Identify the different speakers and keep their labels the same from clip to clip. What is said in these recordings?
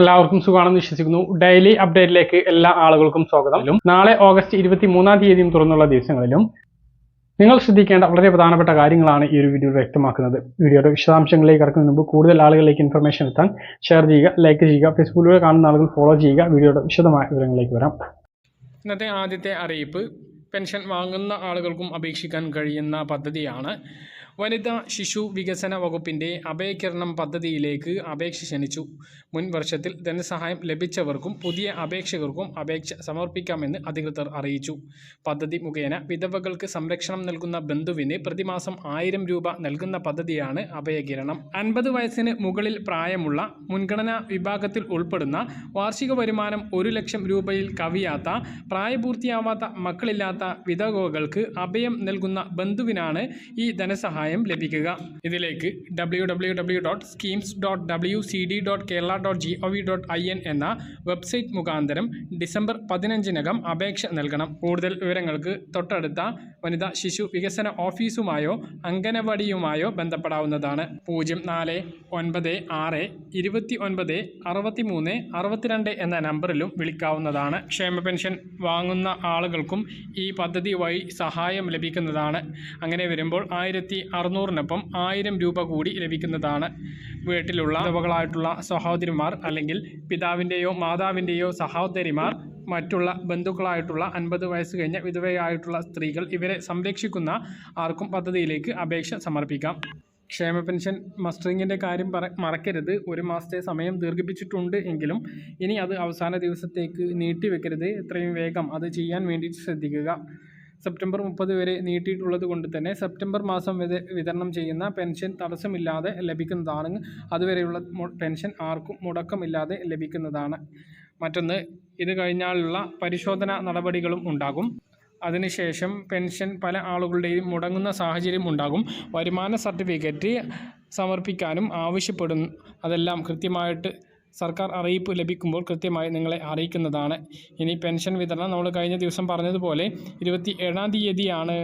Speaker 1: എല്ലാവർക്കും സുഖമാണെന്ന് വിശ്വസിക്കുന്നു. ഡെയിലി അപ്ഡേറ്റിലേക്ക് എല്ലാ ആളുകൾക്കും സ്വാഗതം. നാളെ ഓഗസ്റ്റ് ഇരുപത്തി മൂന്നാം തീയതിയും തുറന്നുള്ള ദിവസങ്ങളിലും നിങ്ങൾ ശ്രദ്ധിക്കേണ്ട വളരെ പ്രധാനപ്പെട്ട കാര്യങ്ങളാണ് ഈ ഒരു വീഡിയോ വ്യക്തമാക്കുന്നത്. വീഡിയോയുടെ വിശദാംശങ്ങളിലേക്ക് കടക്കുന്നതിന് മുമ്പ് കൂടുതൽ ആളുകളിലേക്ക് ഇൻഫർമേഷൻ എത്താൻ ഷെയർ ചെയ്യുക ലൈക്ക് ചെയ്യുക ഫേസ്ബുക്കിലൂടെ കാണുന്ന ആളുകൾ ഫോളോ ചെയ്യുക. വീഡിയോയുടെ വിശദമായ വിവരങ്ങളിലേക്ക് വരാം. ഇന്നത്തെ ആദ്യത്തെ അറിയിപ്പ് പെൻഷൻ വാങ്ങുന്ന ആളുകൾക്കും അപേക്ഷിക്കാൻ കഴിയുന്ന പദ്ധതിയാണ്. വനിതാ ശിശു വികസന വകുപ്പിന്റെ അഭയകിരണം പദ്ധതിയിലേക്ക് അപേക്ഷ ക്ഷണിച്ചു. മുൻ വർഷത്തിൽ ധനസഹായം ലഭിച്ചവർക്കും പുതിയ അപേക്ഷകർക്കും അപേക്ഷ സമർപ്പിക്കാമെന്ന് അധികൃതർ അറിയിച്ചു. പദ്ധതി മുഖേന വിധവകൾക്ക് സംരക്ഷണം നൽകുന്ന ബന്ധുവിന് പ്രതിമാസം ആയിരം രൂപ നൽകുന്ന പദ്ധതിയാണ് അഭയകിരണം അൻപത് വയസ്സിന് മുകളിൽ പ്രായമുള്ള മുൻഗണനാ വിഭാഗത്തിൽ ഉൾപ്പെടുന്ന വാർഷിക വരുമാനം ഒരു ലക്ഷം രൂപയിൽ കവിയാത്ത പ്രായപൂർത്തിയാവാത്ത മക്കളില്ലാത്ത വിധവകൾക്ക് അഭയം നൽകുന്ന ബന്ധുവിനാണ് ഈ ധനസഹായം ലഭിക്കുക. ഇതിലേക്ക് W W W dot schemes dot W C D dot Kerala dot G O V dot I N എന്ന വെബ്സൈറ്റ് മുഖാന്തരം ഡിസംബർ പതിനഞ്ചിനകം അപേക്ഷ നൽകണം. കൂടുതൽ വിവരങ്ങൾക്ക് തൊട്ടടുത്ത വനിതാ ശിശു വികസന ഓഫീസുമായോ അംഗനവാടിയുമായോ ബന്ധപ്പെടാവുന്നതാണ്. പൂജ്യം നാല് ഒൻപത് ആറ് ഇരുപത്തി ഒൻപത് അറുപത്തി മൂന്ന് അറുപത്തിരണ്ട് എന്ന നമ്പറിലും വിളിക്കാവുന്നതാണ്. ക്ഷേമ പെൻഷൻ വാങ്ങുന്ന ആളുകൾക്കും ഈ പദ്ധതി വഴി സഹായം ലഭിക്കുന്നതാണ്. അങ്ങനെ വരുമ്പോൾ ആയിരത്തി അറുന്നൂറിനൊപ്പം ആയിരം രൂപ കൂടി ലഭിക്കുന്നതാണ് വീട്ടിലുള്ള വിധവകളായിട്ടുള്ള സഹോദരിമാർ അല്ലെങ്കിൽ പിതാവിന്റെയോ മാതാവിന്റെയോ സഹോദരിമാർ മറ്റുള്ള ബന്ധുക്കളായിട്ടുള്ള അൻപത് വയസ്സ് കഴിഞ്ഞ വിധവയായിട്ടുള്ള സ്ത്രീകൾ ഇവരെ സംരക്ഷിക്കുന്ന ആർക്കും പദ്ധതിയിലേക്ക് അപേക്ഷ സമർപ്പിക്കാം. ക്ഷേമ പെൻഷൻ മസ്റ്ററിങ്ങിന്റെ കാര്യം പറ മറക്കരുത്. ഒരു മാസത്തെ സമയം ദീർഘിപ്പിച്ചിട്ടുണ്ട് എങ്കിലും ഇനി അത് അവസാന ദിവസത്തേക്ക് നീട്ടിവെക്കരുത്. എത്രയും വേഗം അത് ചെയ്യാൻ വേണ്ടി ശ്രദ്ധിക്കുക. സെപ്റ്റംബർ മുപ്പത് വരെ നീട്ടിയിട്ടുള്ളത് കൊണ്ട് തന്നെ സെപ്റ്റംബർ മാസം വിത വിതരണം ചെയ്യുന്ന പെൻഷൻ തടസ്സമില്ലാതെ ലഭിക്കുന്നതാണ്. അതുവരെയുള്ള പെൻഷൻ ആർക്കും മുടക്കമില്ലാതെ ലഭിക്കുന്നതാണ്. മറ്റൊന്ന് ഇത് കഴിഞ്ഞാലുള്ള പരിശോധന നടപടികളും ഉണ്ടാകും. അതിനുശേഷം പെൻഷൻ പല ആളുകളുടെയും മുടങ്ങുന്ന സാഹചര്യം ഉണ്ടാകും. വരുമാന സർട്ടിഫിക്കറ്റ് സമർപ്പിക്കാനും ആവശ്യപ്പെടുന്നു. അതെല്ലാം കൃത്യമായിട്ട് സർക്കാർ അറിയിപ്പ് ലഭിക്കുമ്പോൾ കൃത്യമായി നിങ്ങളെ അറിയിക്കുന്നതാണ്. ഇനി പെൻഷൻ വിതരണം നമ്മൾ കഴിഞ്ഞ ദിവസം പറഞ്ഞതുപോലെ ഇരുപത്തി ഏഴാം തീയതിയാണ്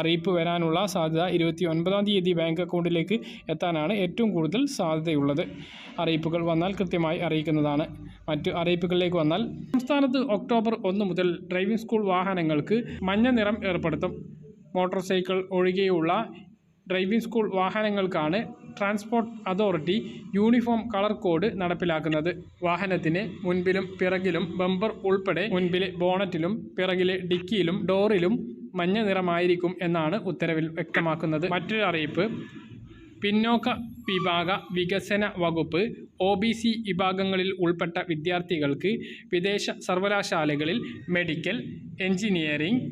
Speaker 1: അറിയിപ്പ് വരാനുള്ള സാധ്യത. ഇരുപത്തി ഒൻപതാം തീയതി ബാങ്ക് അക്കൗണ്ടിലേക്ക് എത്താനാണ് ഏറ്റവും കൂടുതൽ സാധ്യതയുള്ളത്. അറിയിപ്പുകൾ വന്നാൽ കൃത്യമായി അറിയിക്കുന്നതാണ്. മറ്റു അറിയിപ്പുകളിലേക്ക് വന്നാൽ സംസ്ഥാനത്ത് ഒക്ടോബർ ഒന്ന് മുതൽ ഡ്രൈവിംഗ് സ്കൂൾ വാഹനങ്ങൾക്ക് മഞ്ഞ നിറം ഏർപ്പെടുത്തും. മോട്ടോർ സൈക്കിൾ ഒഴികെയുള്ള driving school വാഹനങ്ങൾക്കാണ് transport authority uniform colour code നടപ്പിലാക്കുന്നത്. വാഹനത്തിന് മുൻപിലും പിറകിലും ബമ്പർ ഉൾപ്പെടെ മുൻപിലെ ബോണറ്റിലും പിറകിലെ ഡിക്കിയിലും ഡോറിലും മഞ്ഞ നിറമായിരിക്കും എന്നാണ് ഉത്തരവിൽ വ്യക്തമാക്കുന്നത്. മറ്റൊരു അറിയിപ്പ് പിന്നോക്ക വിഭാഗ വികസന വകുപ്പ് ഒ ബി സി വിഭാഗങ്ങളിൽ ഉൾപ്പെട്ട വിദ്യാർത്ഥികൾക്ക് വിദേശ സർവകലാശാലകളിൽ medical engineering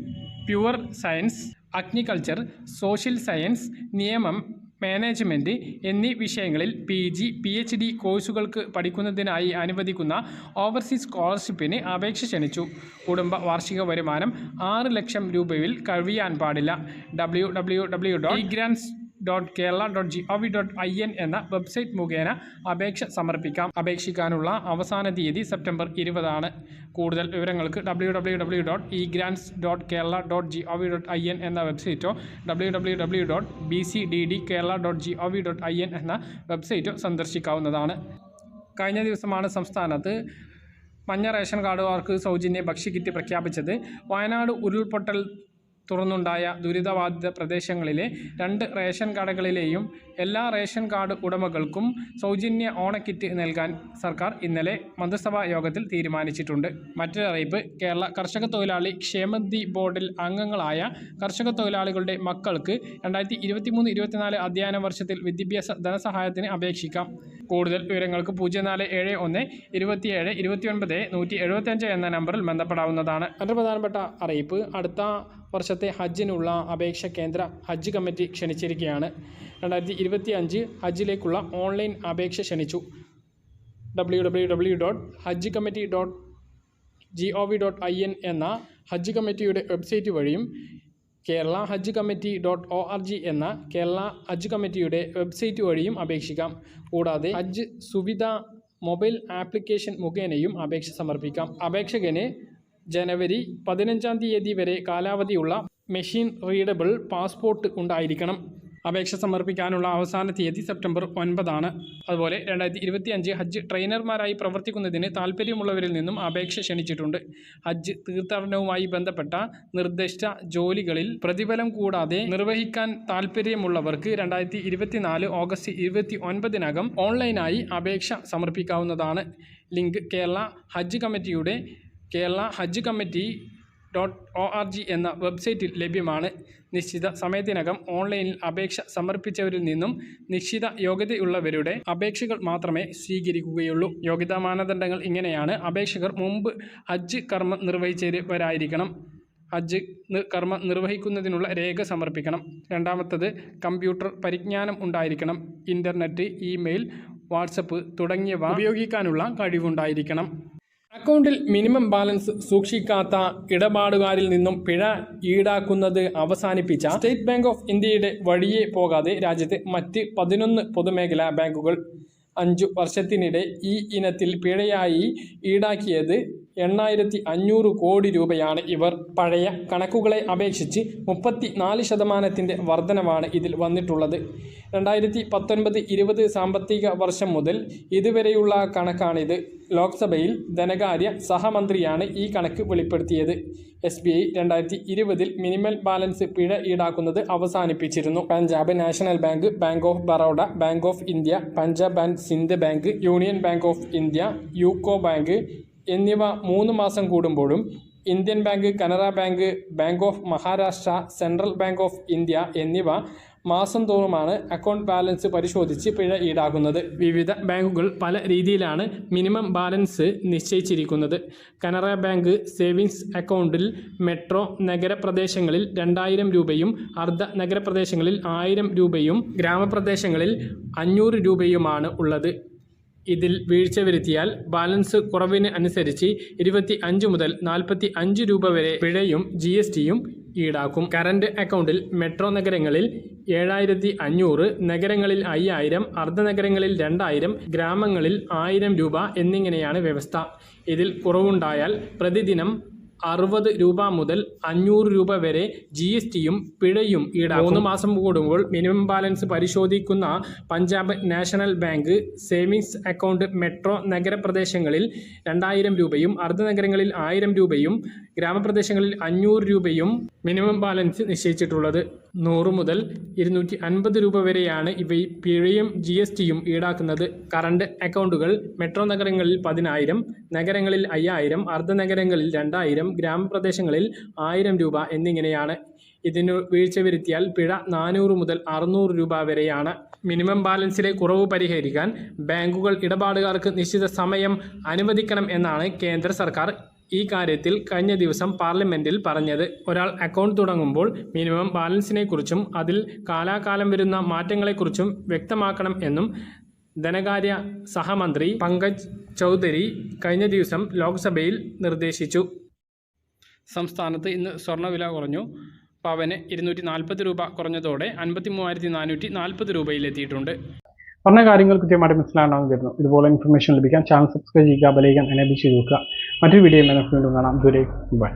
Speaker 1: pure science agriculture social science നിയമം മാനേജ്മെന്റ് എന്നീ വിഷയങ്ങളിൽ P G P H D കോഴ്സുകൾക്ക് പഠിക്കുന്നതിനായി അനുവദിക്കുന്ന ഓവർസീസ് സ്കോളർഷിപ്പിന് അപേക്ഷ ക്ഷണിച്ചു. കുടുംബ വാർഷിക വരുമാനം ആറ് ലക്ഷം രൂപയിൽ കഴിയാൻ പാടില്ല. W W W dot grants dot Kerala dot G O V dot I N എന്ന വെബ്സൈറ്റ് മുഖേന അപേക്ഷ സമർപ്പിക്കാം. അപേക്ഷിക്കാനുള്ള അവസാന തീയതി സെപ്റ്റംബർ ഇരുപതാണ്. കൂടുതൽ വിവരങ്ങൾക്ക് W W W dot E grants dot Kerala dot G O V dot I N എന്ന വെബ്സൈറ്റോ W W W dot B C D D Kerala dot G O V dot I N എന്ന വെബ്സൈറ്റോ സന്ദർശിക്കാവുന്നതാണ്. കഴിഞ്ഞ ദിവസമാണ് സംസ്ഥാനത്ത് മഞ്ഞ ration കാർഡുകാർക്ക് സൗജന്യ ഭക്ഷ്യക്കിറ്റ് പ്രഖ്യാപിച്ചത്. വയനാട് ഉരുൾപൊട്ടൽ തുറന്നുണ്ടായ ദുരിതബാധിത പ്രദേശങ്ങളിലെ രണ്ട് റേഷൻ കടകളിലെയും എല്ലാ റേഷൻ കാർഡ് ഉടമകൾക്കും സൗജന്യ ഓണക്കിറ്റ് നൽകാൻ സർക്കാർ ഇന്നലെ മന്ത്രിസഭാ യോഗത്തിൽ തീരുമാനിച്ചിട്ടുണ്ട്. മറ്റൊരു അറിയിപ്പ് കേരള കർഷക തൊഴിലാളി ക്ഷേമനിധി ബോർഡിൽ അംഗങ്ങളായ കർഷക തൊഴിലാളികളുടെ മക്കൾക്ക് രണ്ടായിരത്തി ഇരുപത്തിമൂന്ന് ഇരുപത്തിനാല് അധ്യയന വർഷത്തിൽ വിദ്യാഭ്യാസ ധനസഹായത്തിന് അപേക്ഷിക്കാം. കൂടുതൽ വിവരങ്ങൾക്ക് പൂജ്യം നാല് ഏഴ് ഒന്ന് ഇരുപത്തിയേഴ് ഇരുപത്തിയൊൻപത് നൂറ്റി എഴുപത്തിയഞ്ച് എന്ന നമ്പറിൽ ബന്ധപ്പെടാവുന്നതാണ്. മറ്റൊരു പ്രധാനപ്പെട്ട അറിയിപ്പ് അടുത്ത വർഷത്തെ ഹജ്ജിനുള്ള അപേക്ഷ കേന്ദ്ര ഹജ്ജ് കമ്മിറ്റി ക്ഷണിച്ചിരിക്കുകയാണ്. രണ്ടായിരത്തി ഇരുപത്തി അഞ്ച് ഹജ്ജിലേക്കുള്ള ഓൺലൈൻ അപേക്ഷ ക്ഷണിച്ചു. W W W dot Hajj committee dot G O V dot I N എന്ന ഹജ്ജ് കമ്മിറ്റിയുടെ വെബ്സൈറ്റ് വഴിയും Kerala Hajj committee dot O R G എന്ന കേരള ഹജ്ജ് കമ്മിറ്റിയുടെ വെബ്സൈറ്റ് വഴിയും അപേക്ഷിക്കാം. കൂടാതെ ഹജ്ജ് സുവിധ മൊബൈൽ ആപ്ലിക്കേഷൻ മുഖേനയും അപേക്ഷ സമർപ്പിക്കാം. അപേക്ഷകന് ജനുവരി പതിനഞ്ചാം തീയതി വരെ കാലാവധിയുള്ള മെഷീൻ റീഡബിൾ പാസ്പോർട്ട് ഉണ്ടായിരിക്കണം. അപേക്ഷ സമർപ്പിക്കാനുള്ള അവസാന തീയതി സെപ്റ്റംബർ ഒൻപതാണ്. അതുപോലെ രണ്ടായിരത്തി ഇരുപത്തി അഞ്ച് ഹജ്ജ് ട്രെയിനർമാരായി പ്രവർത്തിക്കുന്നതിന് താൽപ്പര്യമുള്ളവരിൽ നിന്നും അപേക്ഷ ക്ഷണിച്ചിട്ടുണ്ട്. ഹജ്ജ് തീർത്ഥാടനവുമായി ബന്ധപ്പെട്ട നിർദ്ദിഷ്ട ജോലികളിൽ പ്രതിഫലം കൂടാതെ നിർവഹിക്കാൻ താൽപ്പര്യമുള്ളവർക്ക് രണ്ടായിരത്തി ഇരുപത്തിനാല് ഓഗസ്റ്റ് ഇരുപത്തി ഒൻപതിനകം ഓൺലൈനായി അപേക്ഷ സമർപ്പിക്കാവുന്നതാണ്. ലിങ്ക് കേരള ഹജ്ജ് കമ്മിറ്റിയുടെ Kerala Hajj committee dot O R G എന്ന വെബ്സൈറ്റിൽ ലഭ്യമാണ്. നിശ്ചിത സമയത്തിനകം ഓൺലൈനിൽ അപേക്ഷ സമർപ്പിച്ചവരിൽ നിന്നും നിശ്ചിത യോഗ്യതയുള്ളവരുടെ അപേക്ഷകൾ മാത്രമേ സ്വീകരിക്കുകയുള്ളൂ. യോഗ്യതാ മാനദണ്ഡങ്ങൾ ഇങ്ങനെയാണ്. അപേക്ഷകർ മുമ്പ് ഹജ്ജ് കർമ്മം നിർവഹിച്ചവരായിരിക്കണം. ഹജ്ജ് കർമ്മ നിർവഹിക്കുന്നതിനുള്ള രേഖ സമർപ്പിക്കണം. രണ്ടാമത്തത് കമ്പ്യൂട്ടർ പരിജ്ഞാനം ഉണ്ടായിരിക്കണം. ഇന്റർനെറ്റ് ഇമെയിൽ വാട്സപ്പ് തുടങ്ങിയവ ഉപയോഗിക്കാനുള്ള കഴിവുണ്ടായിരിക്കണം. അക്കൗണ്ടിൽ മിനിമം ബാലൻസ് സൂക്ഷിക്കാത്ത ഇടപാടുകാരിൽ നിന്നും പിഴ ഈടാക്കുന്നത് അവസാനിപ്പിച്ച സ്റ്റേറ്റ് ബാങ്ക് ഓഫ് ഇന്ത്യയുടെ വഴിയെ പോകാതെ രാജ്യത്തെ മറ്റ് പതിനൊന്ന് പൊതുമേഖലാ ബാങ്കുകൾ അഞ്ചു വർഷത്തിനിടെ ഈ ഇനത്തിൽ പിഴയായി ഈടാക്കിയത് എണ്ണായിരത്തി അഞ്ഞൂറ് കോടി രൂപയാണ് ഇവർ. പഴയ കണക്കുകളെ അപേക്ഷിച്ച് മുപ്പത്തി നാല് ശതമാനത്തിന്റെ വർധനവാണ് ഇതിൽ വന്നിട്ടുള്ളത്. രണ്ടായിരത്തി പത്തൊൻപത് ഇരുപത് സാമ്പത്തിക വർഷം മുതൽ ഇതുവരെയുള്ള കണക്കാണിത്. ലോക്സഭയിൽ ധനകാര്യ സഹമന്ത്രിയാണ് ഈ കണക്ക് വെളിപ്പെടുത്തിയത്. എസ് ബി ഐ രണ്ടായിരത്തി ഇരുപതിൽ മിനിമം ബാലൻസ് പിഴ ഈടാക്കുന്നത് അവസാനിപ്പിച്ചിരുന്നു. Punjab national bank bank of Baroda bank of India Punjab and Sindh bank union bank of India UCO bank എന്നിവ മൂന്ന് മാസം കൂടുമ്പോഴും Indian bank Canara bank bank of Maharashtra central bank of India എന്നിവ മാസം തോറുമാണ് account balance പരിശോധിച്ച് പിഴ ഈടാക്കുന്നത്. വിവിധ ബാങ്കുകൾ പല രീതിയിലാണ് മിനിമം ബാലൻസ് നിശ്ചയിച്ചിരിക്കുന്നത്. കനറ ബാങ്ക് സേവിങ്സ് അക്കൗണ്ടിൽ മെട്രോ നഗരപ്രദേശങ്ങളിൽ രണ്ടായിരം രൂപയും അർദ്ധ നഗരപ്രദേശങ്ങളിൽ ആയിരം രൂപയും ഗ്രാമപ്രദേശങ്ങളിൽ അഞ്ഞൂറ് രൂപയുമാണ് ഉള്ളത്. ഇതിൽ വീഴ്ച വരുത്തിയാൽ ബാലൻസ് കുറവിന് അനുസരിച്ച് ഇരുപത്തി അഞ്ച് മുതൽ നാൽപ്പത്തി അഞ്ച് രൂപ വരെ പിഴയും ജി എസ് ടിയും ഈടാക്കും. കറണ്ട് അക്കൗണ്ടിൽ മെട്രോ നഗരങ്ങളിൽ ഏഴായിരത്തി അഞ്ഞൂറ് നഗരങ്ങളിൽ അയ്യായിരം അർദ്ധനഗരങ്ങളിൽ രണ്ടായിരം ഗ്രാമങ്ങളിൽ ആയിരം രൂപ എന്നിങ്ങനെയാണ് വ്യവസ്ഥ. ഇതിൽ കുറവുണ്ടായാൽ പ്രതിദിനം അറുപത് രൂപ മുതൽ അഞ്ഞൂറ് രൂപ വരെ ജി എസ് ടിയും പിഴയും ഈടാക്കും. മൂന്ന് മാസം കൂടുമ്പോൾ മിനിമം ബാലൻസ് പരിശോധിക്കുന്ന Punjab national bank savings account metro നഗരപ്രദേശങ്ങളിൽ രണ്ടായിരം രൂപയും അർദ്ധ നഗരങ്ങളിൽ ആയിരം രൂപയും ഗ്രാമപ്രദേശങ്ങളിൽ അഞ്ഞൂറ് രൂപയും മിനിമം ബാലൻസ് നിശ്ചയിച്ചിട്ടുള്ളത്. നൂറ് മുതൽ ഇരുന്നൂറ്റി അൻപത് രൂപ വരെയാണ് ഇവ പിഴയും ജി എസ് ടിയും ഈടാക്കുന്നത്. കറണ്ട് അക്കൗണ്ടുകൾ മെട്രോ നഗരങ്ങളിൽ പതിനായിരം നഗരങ്ങളിൽ അയ്യായിരം അർദ്ധനഗരങ്ങളിൽ രണ്ടായിരം ഗ്രാമപ്രദേശങ്ങളിൽ ആയിരം രൂപ എന്നിങ്ങനെയാണ്. ഇതിനു വീഴ്ച വരുത്തിയാൽ പിഴ നാനൂറ് മുതൽ അറുന്നൂറ് രൂപ വരെയാണ്. മിനിമം ബാലൻസിലെ കുറവ് പരിഹരിക്കാൻ ബാങ്കുകൾ ഇടപാടുകാർക്ക് നിശ്ചിത സമയം അനുവദിക്കണം എന്നാണ് കേന്ദ്ര സർക്കാർ ഈ കാര്യത്തിൽ കഴിഞ്ഞ ദിവസം പാർലമെന്റിൽ പറഞ്ഞത്. ഒരാൾ അക്കൗണ്ട് തുടങ്ങുമ്പോൾ മിനിമം ബാലൻസിനെക്കുറിച്ചും അതിൽ കാലാകാലം വരുന്ന മാറ്റങ്ങളെക്കുറിച്ചും വ്യക്തമാക്കണം എന്നും ധനകാര്യ സഹമന്ത്രി പങ്കജ് ചൗധരി കഴിഞ്ഞ ദിവസം ലോക്സഭയിൽ നിർദ്ദേശിച്ചു. സംസ്ഥാനത്ത് ഇന്ന് സ്വർണവില കുറഞ്ഞു. പവന് ഇരുന്നൂറ്റി നാൽപ്പത് രൂപ കുറഞ്ഞതോടെ അൻപത്തി മൂവായിരത്തി നാനൂറ്റി നാൽപ്പത് രൂപയിലെത്തിയിട്ടുണ്ട്. പറഞ്ഞ കാര്യങ്ങൾ കൃത്യമായിട്ട് മനസ്സിലാകണമെന്ന് വരുന്നു ഇതുപോലെ ഇൻഫർമേഷൻ ലഭിക്കാൻ ചാനൽ സബ്സ്ക്രൈബ് ചെയ്യുക ബലയിക്കാൻ എനേബിൾ ചെയ്ത് വെക്കുക. മറ്റൊരു വീഡിയോ വീണ്ടും കാണാം. ദൂരെ ബൈ.